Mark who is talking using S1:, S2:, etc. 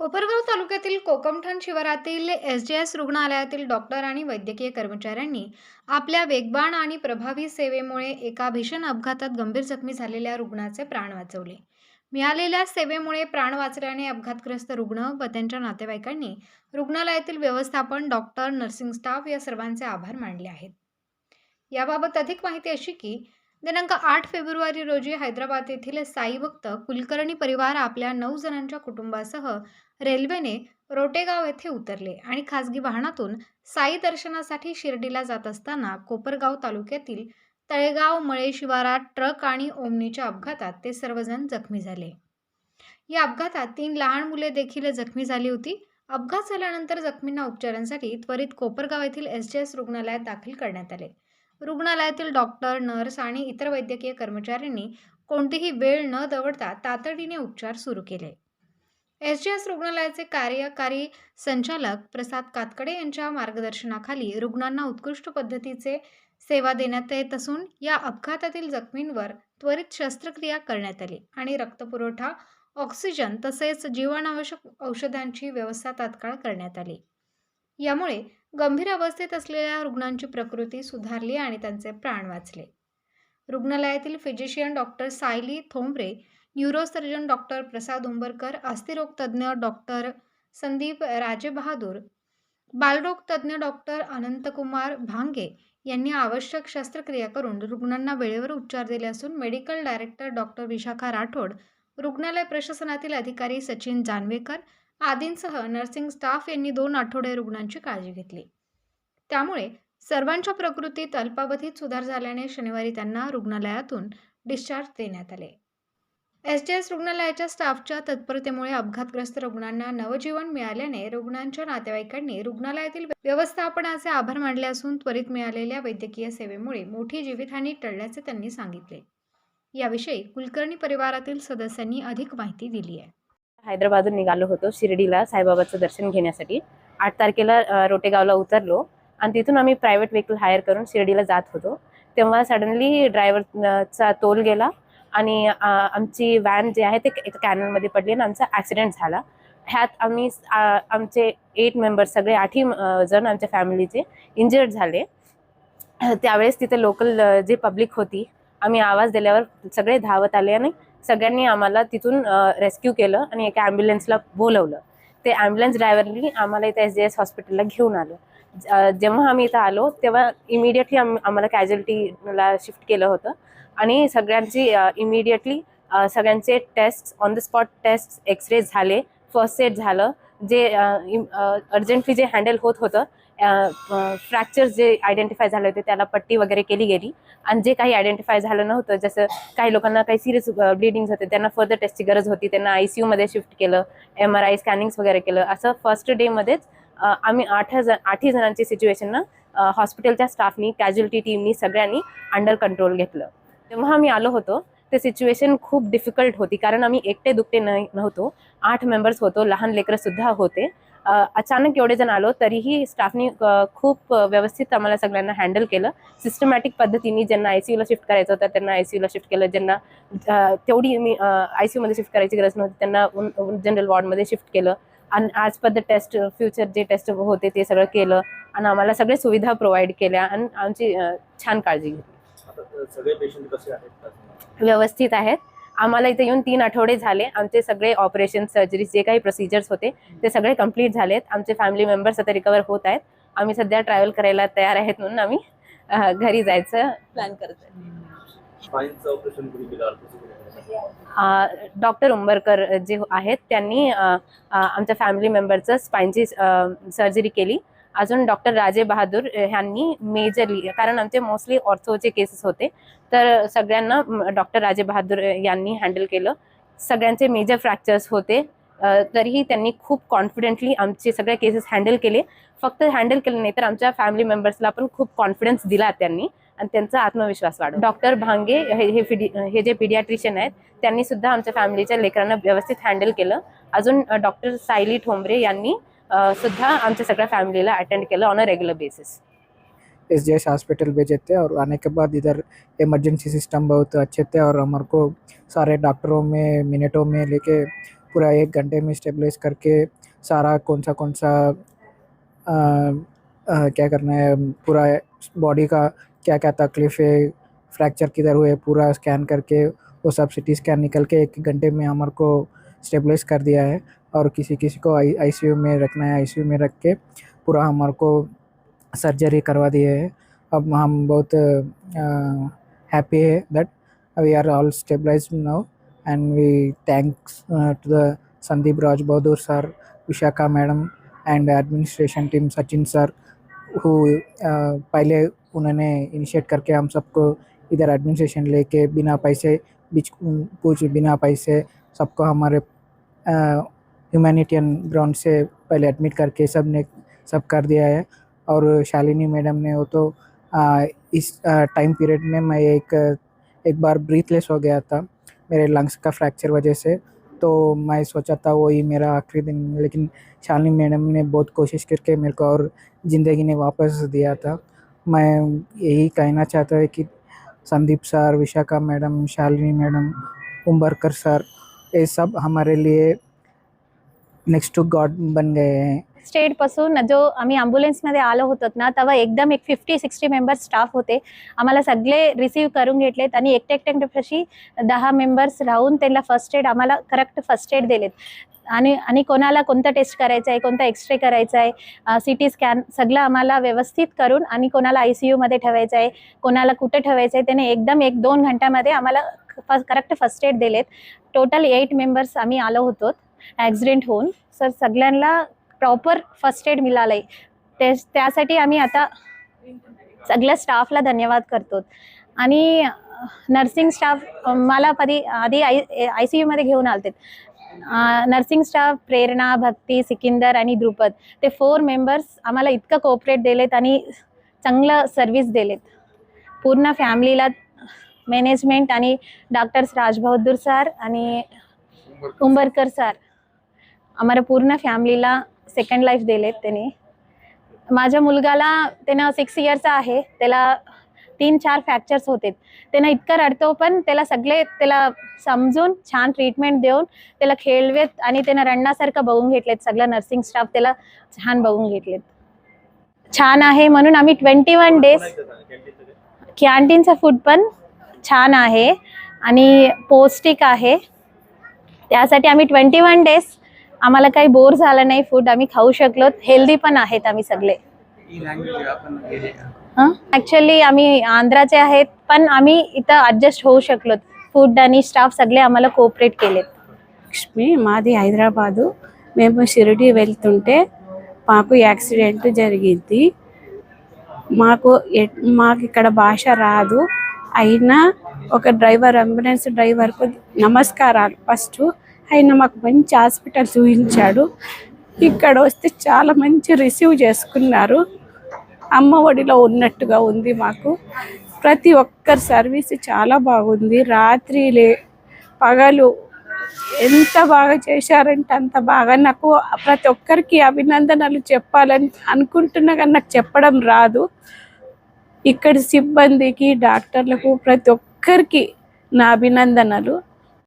S1: कोपरगाव तालुक्यातील कोकमठाण शिवारातील S J S रुग्णालयातील डॉक्टर आणि वैद्यकीय कर्मचाऱ्यांनी आपल्या वेगवान आणि प्रभावी सेवेमुळे एका भीषण अपघातात गंभीर जखमी झालेल्या रुग्णाचे प्राण वाचवले. मिळालेल्या सेवेमुळे प्राण वाचल्याने अपघातग्रस्त रुग्ण व त्यांच्या नातेवाईकांनी रुग्णालयातील व्यवस्थापन डॉक्टर नर्सिंग स्टाफ या सर्वांचे आभार मानले आहेत. याबाबत अधिक माहिती अशी की दिनांक आठ फेब्रुवारी रोजी हैदराबाद येथील साई भक्त कुलकर्णी परिवार आपल्या नऊ जणांच्या कुटुंबासह रेल्वेने रोटेगाव येथे उतरले आणि खासगी वाहनातून साई दर्शनासाठी शिर्डीला जात असताना कोपरगाव तालुक्यातील तळेगाव मळे शिवारात ट्रक आणि ओमनीच्या अपघातात ते सर्वजण जखमी झाले. या अपघातात तीन लहान मुले देखील जखमी झाली होती. अपघात झाल्यानंतर जखमींना उपचारांसाठी त्वरित कोपरगाव येथील एस जी एस रुग्णालयात दाखल करण्यात आले. रुग्णालयातील डॉक्टर नर्स आणि इतर वैद्यकीय कर्मचाऱ्यांनी कोणतीही वेळ न दवडता तातडीने उपचार सुरू केले. एस जी एस रुग्णालयाचे कार्यकारी संचालक प्रसाद कातकडे यांच्या मार्गदर्शनाखाली रुग्णांना उत्कृष्ट पद्धतीचे सेवा देण्यात येत असून या अपघातातील जखमींवर त्वरित शस्त्रक्रिया करण्यात आली आणि रक्तपुरवठा ऑक्सिजन तसेच जीवनावश्यक औषधांची व्यवस्था तात्काळ करण्यात आली. यामुळे गंभीर अवस्थेत असलेल्या रुग्णांची प्रकृती सुधारली आणि त्यांचे प्राण वाचले. रुग्णालयातील physician doctor Sayali Thombre neurosurgeon doctor Prasad Umbarkar अस्थिरोग तज्ज्ञ डॉक्टर संदीप राजेबहादूर बालरोगतज्ञ डॉक्टर अनंतकुमार भांगे यांनी आवश्यक शस्त्रक्रिया करून रुग्णांना वेळेवर उपचार दिले असून medical director doctor Vishakha Rathod रुग्णालय प्रशासनातील अधिकारी सचिन जानवेकर आदींसह नर्सिंग स्टाफ यांनी दोन आठवडे रुग्णांची काळजी घेतली. त्यामुळे सर्वांच्या प्रकृतीत अल्पावधीत सुधार झाल्याने शनिवारी त्यांना रुग्णालयातून डिस्चार्ज देण्यात आले. एस डी एस रुग्णालयाच्या स्टाफच्या तत्परतेमुळे अपघातग्रस्त रुग्णांना नवजीवन मिळाल्याने रुग्णांच्या नातेवाईकांनी रुग्णालयातील व्यवस्थापनाचे आभार मानले असून त्वरित मिळालेल्या वैद्यकीय सेवेमुळे मोठी जीवितहानी टळल्याचे त्यांनी सांगितले. याविषयी कुलकर्णी परिवारातील सदस्यांनी अधिक माहिती दिली आहे.
S2: हैदराबादून निघालो होतो शिर्डीला साईबाबाचं दर्शन घेण्यासाठी. आठ तारखेला रोटेगावला उतरलो आणि तिथून आम्ही प्रायव्हेट व्हेकल हायर करून शिर्डीला जात होतो. तेव्हा सडनली ड्रायव्हरचा तोल गेला. आणि आमची व्हॅन जे आहे ते कॅनलमध्ये पडली आणि आमचा ॲक्सिडेंट झाला. ह्यात आम्ही आमचे एट मेंबर्स सगळे आठही जण आमच्या फॅमिलीचे इंजर्ड झाले. त्यावेळेस तिथे लोकल जे पब्लिक होती आम्ही आवाज दिल्यावर सगळे धावत आले आणि सगळ्यांनी आम्हाला तिथून रेस्क्यू केलं आणि एका ॲम्ब्युलन्सला बोलवलं. ते ॲम्ब्युलन्स ड्रायव्हरनी आम्हाला इथे एस जे एस हॉस्पिटलला घेऊन आलं. ज- जेव्हा आम्ही इथं आलो तेव्हा इमिडिएटली आम आम्हाला कॅज्युअलिटीला शिफ्ट केलं होतं. आणि सगळ्यांची इमिडिएटली सगळ्यांचे test on the spot test x-ray झाले. फर्स्ट एड झालं. जे अर्जंटली जे हँडल होत होतं फ्रॅक्चर जे आयडेंटिफाय झाले होते त्याला पट्टी वगैरे केली गेली. आणि जे काही आयडेंटिफाय झालं नव्हतं जसं काही लोकांना काही सिरियस ब्लिडिंग होते त्यांना फर्दर टेस्टची गरज होती त्यांना आय सी यूमध्ये शिफ्ट केलं एम आर आय स्कॅनिंग्स वगैरे केलं. असं फर्स्ट डेमध्येच आम्ही आठ जण आठही जणांची सिच्युएशनना हॉस्पिटलच्या स्टाफनी कॅज्युअलिटी टीमनी सगळ्यांनी अंडर कंट्रोल घेतलं. तेव्हा आम्ही आलो होतो. ते सिच्युएशन खूप डिफिकल्ट होती. कारण आम्ही एकटे दुकटे नाही नव्हतो. आठ मेंबर्स होतो. लहान लेकरंसुद्धा होते. अचानक एवढे जण आलो तरीही स्टाफनी खूप व्यवस्थित आम्हाला सगळ्यांना हँडल केलं. सिस्टमॅटिक पद्धतीने ज्यांना आय सी यूला शिफ्ट करायचं होतं त्यांना आय सी यूला शिफ्ट केलं. ज्यांना तेवढी मी आय सी यूमध्ये शिफ्ट करायची गरज नव्हती त्यांना जनरल वॉर्डमध्ये शिफ्ट केलं. आणि आज पद टेस्ट फ्युचर जे टेस्ट होते ते सगळं केलं. आणि आम्हाला सगळ्या सुविधा प्रोव्हाइड केल्या. आणि आमची छान काळजी घेतली.
S3: सगळे पेशंट कसे आहेत
S2: व्यवस्थित आहेत. आम्हाला इथे येऊन तीन आठवडे झाले. आमचे सगळे ऑपरेशन सर्जरीज जे काही प्रोसिजर्स होते ते सगळे कंप्लीट झालेत. आमचे फॅमिली मेंबर्स आता रिकवर होत आहेत. आम्ही सध्या ट्रॅव्हल करायला तयार आहेत म्हणून आम्ही घरी जायचं प्लॅन करत आहे. डॉक्टर उंबरकर जे आहेत त्यांनी आमच्या फॅमिली मेंबरचं स्पाईनची सर्जरी केली. अजून डॉक्टर राजे बहादूर ह्यांनी मेजरली कारण आमचे मोस्टली ऑर्थोचे केसेस होते. तर सगळ्यांना डॉक्टर राजे बहादूर यांनी हँडल केलं. सगळ्यांचे मेजर फ्रॅक्चर्स होते. तरीही त्यांनी खूप कॉन्फिडेंटली आमचे सगळे केसेस हँडल केले. फक्त हँडल केले नाही तर आमच्या फॅमिली मेंबर्सला पण खूप कॉन्फिडन्स दिला त्यांनी आणि त्यांचा आत्मविश्वास वाढवला. डॉक्टर भांगे हे हे फिडि हे जे पिडियाट्रिशियन आहेत त्यांनी सुद्धा आमच्या फॅमिलीच्या लेकरांना व्यवस्थित हँडल केलं. अजून डॉक्टर सायली ठोंबरे यांनी अ, सुद्धा आमच्या सगळ्या फॅमिलीला अटेंड केलं on a regular basis
S4: S G S hospital भेजे थे और आने के बाद इधर इमरजेंसी सिस्टम बहुत अच्छे थे और हमारे को सारे डॉक्टरों में मिनटों में लेके पूरा एक घंटे में स्टेबलाइज करके सारा कौन सा कौन सा आ, आ, क्या करना है पूरा बॉडी का क्या क्या तकलीफ है फ्रैक्चर किधर हुए पूरा स्कैन करके वो सब सिटी स्कैन निकल के एक घंटे में हमारे को स्टेबलाइज कर दिया है और किसी किसी को आई आईसीयू में रखना है आईसीयू में रख के पूरा हमारे को सर्जरी करवा दिए है। अब हम बहुत हैप्पी है that we are all stabilise now thanks uh, to the Sandeep Raj Bahadur sir, Vishaka madam and administration team Sachin sir who uh, पहले उन्होंने इनिशिएट करके हम सबको इधर एडमिनिस्ट्रेशन लेके बिना पैसे बीच पूछ बिना पैसे सबको हमारे ह्यूमैनिटियन ग्राउंड से पहले एडमिट करके सबने सब कर दिया है। और शालिनी मैडम ने वो तो uh, इस टाइम पीरियड में मैं एक एक बार ब्रीथलेस हो गया था मेरे लंग्स का फ्रैक्चर वजह से। तो मैं सोचा था वही मेरा आखिरी दिन लेकिन शालिनी मैडम ने बहुत कोशिश करके मेरे को और ज़िंदगी ने वापस दिया था। मैं यही कहना चाहता है कि Sandeep sir Vishakha madam Shalini madam Umbarkar sir ये सब हमारे लिए नेक्स्ट टू गॉड बन गए हैं।
S5: स्टेटपासून जो आम्ही ॲम्ब्युलन्समध्ये आलो होतो ना तेव्हा एकदम एक फिफ्टी सिक्स्टी मेंबर्स स्टाफ होते. आम्हाला सगळे रिसीव्ह करून घेतलेत आणि एकटे एकटे कशी दहा मेंबर्स राहून त्यांना फर्स्ट एड आम्हाला करेक्ट फर्स्ट एड दिलेत. आणि आणि कोणाला कोणतं टेस्ट करायचं आहे कोणता एक्सरे करायचा आहे सी टी स्कॅन सगळं आम्हाला व्यवस्थित करून आणि कोणाला आय सी यूमध्ये ठेवायचं आहे कोणाला कुठं ठेवायचं आहे त्याने एकदम एक दोन घंट्यामध्ये आम्हाला करेक्ट फर्स्ट एड दिलेत. टोटल एट मेंबर्स आम्ही आलो होतो ॲक्सिडेंट होऊन. सर सगळ्यांना प्रॉपर फर्स्ट एड मिळालं आहे ते त्यासाठी आम्ही आता सगळ्या स्टाफला धन्यवाद करतो. आणि नर्सिंग स्टाफ मला कधी आधी आय आय सी यूमध्ये घेऊन आलते. नर्सिंग स्टाफ प्रेरणा भक्ती सिकिंदर आणि द्रुपद. ते फोर मेंबर्स आम्हाला इतकं कोऑपरेट दिलेत आणि चांगलं सर्विस दिलेत. पूर्ण फॅमिलीला मॅनेजमेंट आणि डॉक्टर्स राजबहादूर सर आणि उंबरकर सर आम्हाला पूर्ण फॅमिलीला सेकंड लाईफ दिलेत त्याने. माझ्या मुलगाला त्यानं सिक्स इयरचा आहे. त्याला तीन चार फ्रॅक्चर्स होते त्यानं इतकं रडतो पण त्याला सगळे त्याला समजून छान ट्रीटमेंट देऊन त्याला खेळवेत आणि त्यानं रडण्यासारखं बघून घेतलेत सगळं नर्सिंग स्टाफ त्याला छान बघून घेतलेत. छान आहे म्हणून आम्ही ट्वेंटी वन डेज कॅन्टीनचं फूड पण छान आहे आणि पौष्टिक आहे. त्यासाठी आम्ही ट्वेंटी वन डेज आम्हाला काही बोर झालं नाही फूड आम्ही खाऊ शकलो हेल्दी पण आहेत आम्ही सगळे. ॲक्च्युली आम्ही आंध्राचे आहेत पण आम्ही इथं ॲडजस्ट होऊ शकलो फूड आणि स्टाफ सगळे आम्हाला कोऑपरेट केलेत
S6: లక్ష్మి మాది హైదరాబాదు మేము షిరిడి వెళ్తుంటే మాకు యాక్సిడెంట్ జరిగింది మాకు ఎ- మాకు ఇక్కడ భాష రాదు అయినా ఒక డ్రైవర్ అంబులెన్స్ డ్రైవర్కు నమస్కారాలు ఫస్ట్ ఆయన మాకు మంచి హాస్పిటల్ చూపించాడు ఇక్కడ వస్తే చాలా మంచి రిసీవ్ చేసుకున్నారు అమ్మ ఒడిలో ఉన్నట్టుగా ఉంది మాకు. ప్రతి ఒక్కరి సర్వీస్ చాలా బాగుంది. రాత్రి లే పగలు ఎంత బాగా చేశారంటే అంత బాగా. నాకు ప్రతి ఒక్కరికి అభినందనలు చెప్పాలని అనుకుంటున్నా కానీ నాకు చెప్పడం రాదు. ఇక్కడ సిబ్బందికి డాక్టర్లకు ప్రతి ఒక్కరికి నా అభినందనలు.